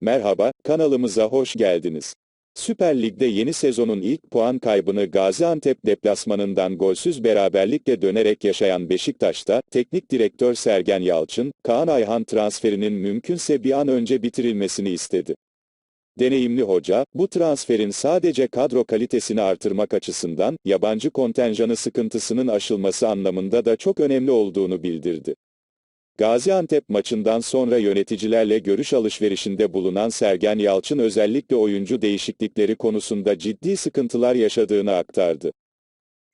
Merhaba, kanalımıza hoş geldiniz. Süper Lig'de yeni sezonun ilk puan kaybını Gaziantep deplasmanından golsüz beraberlikle dönerek yaşayan Beşiktaş'ta, teknik direktör Sergen Yalçın, Kaan Ayhan transferinin mümkünse bir an önce bitirilmesini istedi. Deneyimli hoca, bu transferin sadece kadro kalitesini artırmak açısından, yabancı kontenjanı sıkıntısının aşılması anlamında da çok önemli olduğunu bildirdi. Gaziantep maçından sonra yöneticilerle görüş alışverişinde bulunan Sergen Yalçın özellikle oyuncu değişiklikleri konusunda ciddi sıkıntılar yaşadığını aktardı.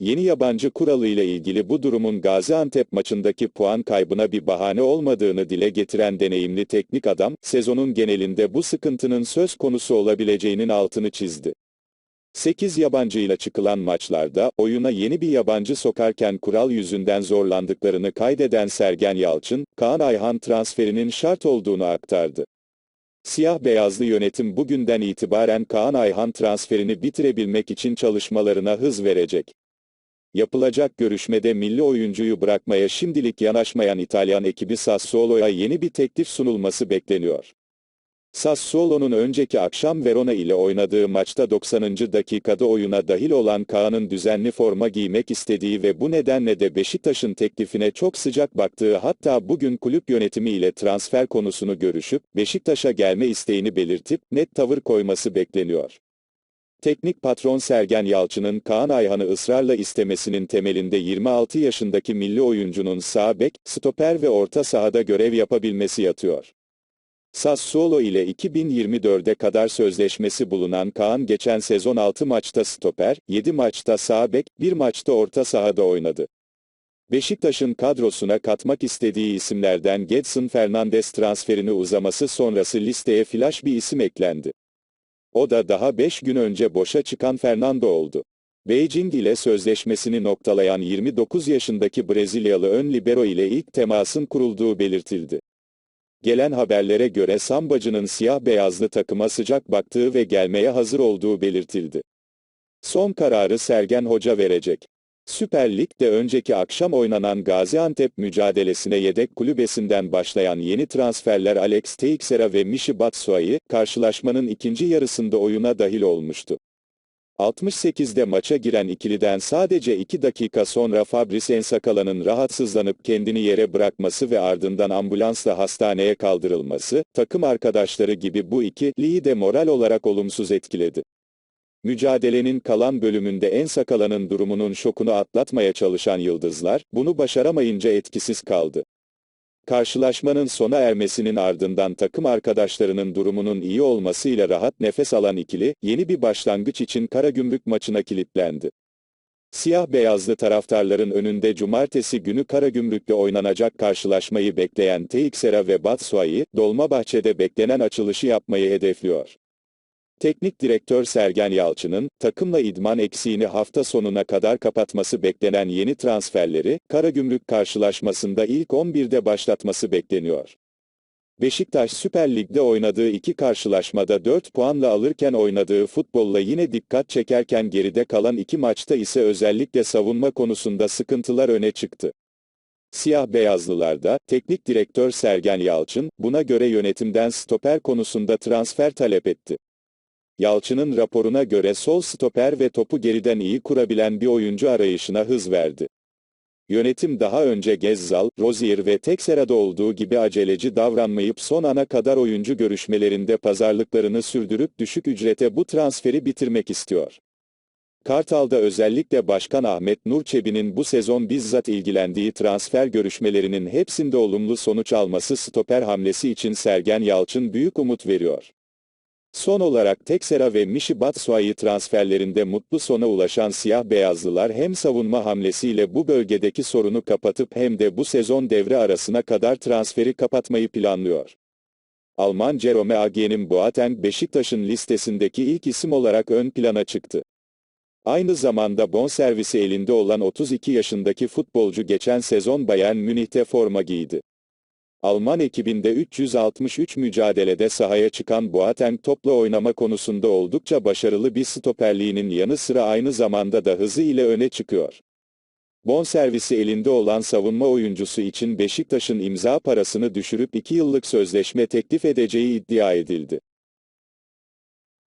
Yeni yabancı kuralı ile ilgili bu durumun Gaziantep maçındaki puan kaybına bir bahane olmadığını dile getiren deneyimli teknik adam, sezonun genelinde bu sıkıntının söz konusu olabileceğinin altını çizdi. 8 yabancıyla çıkılan maçlarda, oyuna yeni bir yabancı sokarken kural yüzünden zorlandıklarını kaydeden Sergen Yalçın, Kaan Ayhan transferinin şart olduğunu aktardı. Siyah-beyazlı yönetim bugünden itibaren Kaan Ayhan transferini bitirebilmek için çalışmalarına hız verecek. Yapılacak görüşmede milli oyuncuyu bırakmaya şimdilik yanaşmayan İtalyan ekibi Sassuolo'ya yeni bir teklif sunulması bekleniyor. Sassuolo'nun önceki akşam Verona ile oynadığı maçta 90. dakikada oyuna dahil olan Kaan'ın düzenli forma giymek istediği ve bu nedenle de Beşiktaş'ın teklifine çok sıcak baktığı hatta bugün kulüp yönetimi ile transfer konusunu görüşüp Beşiktaş'a gelme isteğini belirtip net tavır koyması bekleniyor. Teknik patron Sergen Yalçın'ın Kaan Ayhan'ı ısrarla istemesinin temelinde 26 yaşındaki milli oyuncunun sağ bek, stoper ve orta sahada görev yapabilmesi yatıyor. Sassuolo ile 2024'e kadar sözleşmesi bulunan Kaan geçen sezon 6 maçta stoper, 7 maçta sağ bek, 1 maçta orta sahada oynadı. Beşiktaş'ın kadrosuna katmak istediği isimlerden Gedson Fernandes transferini uzaması sonrası listeye flash bir isim eklendi. O da daha 5 gün önce boşa çıkan Fernando oldu. Beijing ile sözleşmesini noktalayan 29 yaşındaki Brezilyalı ön libero ile ilk temasın kurulduğu belirtildi. Gelen haberlere göre Sambacı'nın siyah-beyazlı takıma sıcak baktığı ve gelmeye hazır olduğu belirtildi. Son kararı Sergen Hoca verecek. Süper Lig'de önceki akşam oynanan Gaziantep mücadelesine yedek kulübesinden başlayan yeni transferler Alex Teixeira ve Michi Batshuayi, karşılaşmanın ikinci yarısında oyuna dahil olmuştu. 68'de maça giren ikiliden sadece 2 dakika sonra Fabrice Ensakala'nın rahatsızlanıp kendini yere bırakması ve ardından ambulansla hastaneye kaldırılması, takım arkadaşları gibi bu ikiliyi de moral olarak olumsuz etkiledi. Mücadelenin kalan bölümünde Ensakala'nın durumunun şokunu atlatmaya çalışan Yıldızlar, bunu başaramayınca etkisiz kaldı. Karşılaşmanın sona ermesinin ardından takım arkadaşlarının durumunun iyi olmasıyla rahat nefes alan ikili, yeni bir başlangıç için Karagümrük maçına kilitlendi. Siyah-beyazlı taraftarların önünde cumartesi günü Karagümrük'te oynanacak karşılaşmayı bekleyen Teixeira ve Batshuayi, Dolmabahçe'de beklenen açılışı yapmayı hedefliyor. Teknik direktör Sergen Yalçın'ın, takımla idman eksiğini hafta sonuna kadar kapatması beklenen yeni transferleri, Karagümrük karşılaşmasında ilk 11'de başlatması bekleniyor. Beşiktaş Süper Lig'de oynadığı iki karşılaşmada 4 puanla alırken oynadığı futbolla yine dikkat çekerken geride kalan iki maçta ise özellikle savunma konusunda sıkıntılar öne çıktı. Siyah-beyazlılarda, teknik direktör Sergen Yalçın, buna göre yönetimden stoper konusunda transfer talep etti. Yalçın'ın raporuna göre sol stoper ve topu geriden iyi kurabilen bir oyuncu arayışına hız verdi. Yönetim daha önce Gezzal, Rozier ve Texera'da olduğu gibi aceleci davranmayıp son ana kadar oyuncu görüşmelerinde pazarlıklarını sürdürüp düşük ücrete bu transferi bitirmek istiyor. Kartal'da özellikle Başkan Ahmet Nur Çebi'nin bu sezon bizzat ilgilendiği transfer görüşmelerinin hepsinde olumlu sonuç alması stoper hamlesi için Sergen Yalçın büyük umut veriyor. Son olarak Texera ve Michi Batshuayi transferlerinde mutlu sona ulaşan siyah-beyazlılar hem savunma hamlesiyle bu bölgedeki sorunu kapatıp hem de bu sezon devre arasına kadar transferi kapatmayı planlıyor. Alman Jerome Agien'in Boateng Beşiktaş'ın listesindeki ilk isim olarak ön plana çıktı. Aynı zamanda bonservisi elinde olan 32 yaşındaki futbolcu geçen sezon Bayern Münih'te forma giydi. Alman ekibinde 363 mücadelede sahaya çıkan Boateng topla oynama konusunda oldukça başarılı bir stoperliğinin yanı sıra aynı zamanda da hızı ile öne çıkıyor. Bonservisi elinde olan savunma oyuncusu için Beşiktaş'ın imza parasını düşürüp 2 yıllık sözleşme teklif edeceği iddia edildi.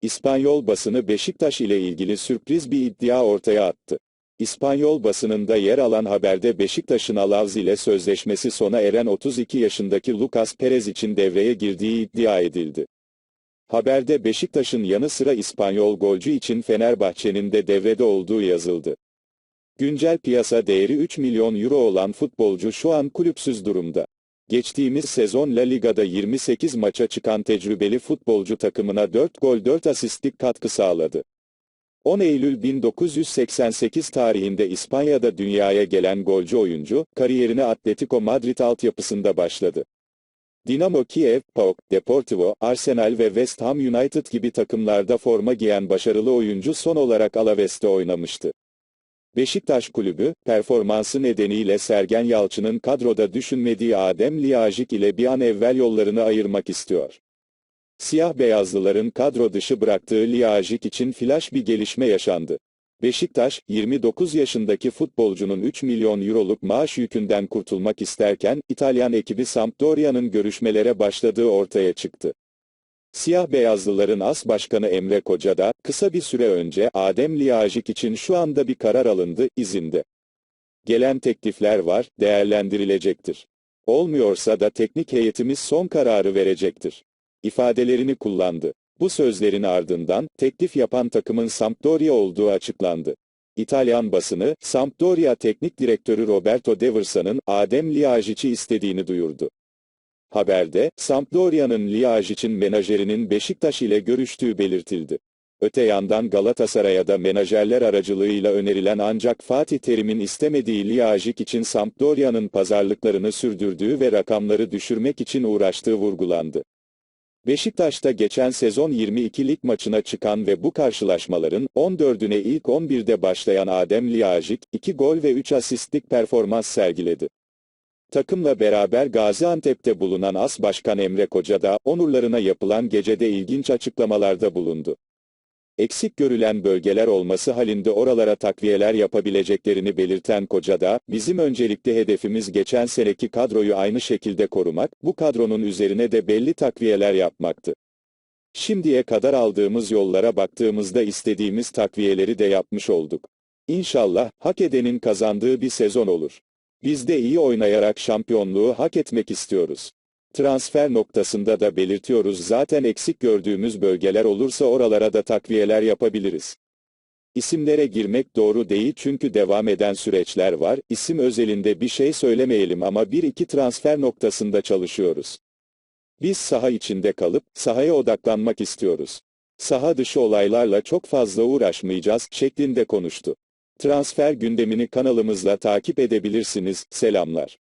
İspanyol basını Beşiktaş ile ilgili sürpriz bir iddia ortaya attı. İspanyol basınında yer alan haberde Beşiktaş'ın Alavz ile sözleşmesi sona eren 32 yaşındaki Lucas Perez için devreye girdiği iddia edildi. Haberde Beşiktaş'ın yanı sıra İspanyol golcü için Fenerbahçe'nin de devrede olduğu yazıldı. Güncel piyasa değeri 3 milyon euro olan futbolcu şu an kulüpsüz durumda. Geçtiğimiz sezon La Liga'da 28 maça çıkan tecrübeli futbolcu takımına 4 gol 4 asistlik katkı sağladı. 10 Eylül 1988 tarihinde İspanya'da dünyaya gelen golcü oyuncu, kariyerine Atletico Madrid altyapısında başladı. Dinamo Kiev, PAOK, Deportivo, Arsenal ve West Ham United gibi takımlarda forma giyen başarılı oyuncu son olarak Alaves'te oynamıştı. Beşiktaş Kulübü, performansı nedeniyle Sergen Yalçın'ın kadroda düşünmediği Adem Liyajik ile bir an evvel yollarını ayırmak istiyor. Siyah beyazlıların kadro dışı bıraktığı Liyajik için flash bir gelişme yaşandı. Beşiktaş, 29 yaşındaki futbolcunun 3 milyon euroluk maaş yükünden kurtulmak isterken, İtalyan ekibi Sampdoria'nın görüşmelere başladığı ortaya çıktı. Siyah beyazlıların as başkanı Emre Koca da, kısa bir süre önce Adem Liyajik için şu anda bir karar alındı, izinde. Gelen teklifler var, değerlendirilecektir. Olmuyorsa da teknik heyetimiz son kararı verecektir. İfadelerini kullandı. Bu sözlerin ardından, teklif yapan takımın Sampdoria olduğu açıklandı. İtalyan basını, Sampdoria Teknik Direktörü Roberto De Versa'nın Adem Liyajic'i istediğini duyurdu. Haberde, Sampdoria'nın Liyajic'in menajerinin Beşiktaş ile görüştüğü belirtildi. Öte yandan Galatasaray'a da menajerler aracılığıyla önerilen ancak Fatih Terim'in istemediği Liyajic için Sampdoria'nın pazarlıklarını sürdürdüğü ve rakamları düşürmek için uğraştığı vurgulandı. Beşiktaş'ta geçen sezon 22 lig maçına çıkan ve bu karşılaşmaların 14'üne ilk 11'de başlayan Adem Liyajik, 2 gol ve 3 asistlik performans sergiledi. Takımla beraber Gaziantep'te bulunan As Başkan Emre Koca da, onurlarına yapılan gecede ilginç açıklamalarda bulundu. Eksik görülen bölgeler olması halinde oralara takviyeler yapabileceklerini belirten Koca da, bizim öncelikli hedefimiz geçen seneki kadroyu aynı şekilde korumak, bu kadronun üzerine de belli takviyeler yapmaktı. Şimdiye kadar aldığımız yollara baktığımızda istediğimiz takviyeleri de yapmış olduk. İnşallah, hak edenin kazandığı bir sezon olur. Biz de iyi oynayarak şampiyonluğu hak etmek istiyoruz. Transfer noktasında da belirtiyoruz zaten eksik gördüğümüz bölgeler olursa oralara da takviyeler yapabiliriz. İsimlere girmek doğru değil çünkü devam eden süreçler var, isim özelinde bir şey söylemeyelim ama bir iki transfer noktasında çalışıyoruz. Biz saha içinde kalıp, sahaya odaklanmak istiyoruz. Saha dışı olaylarla çok fazla uğraşmayacağız, şeklinde konuştu. Transfer gündemini kanalımızla takip edebilirsiniz, selamlar.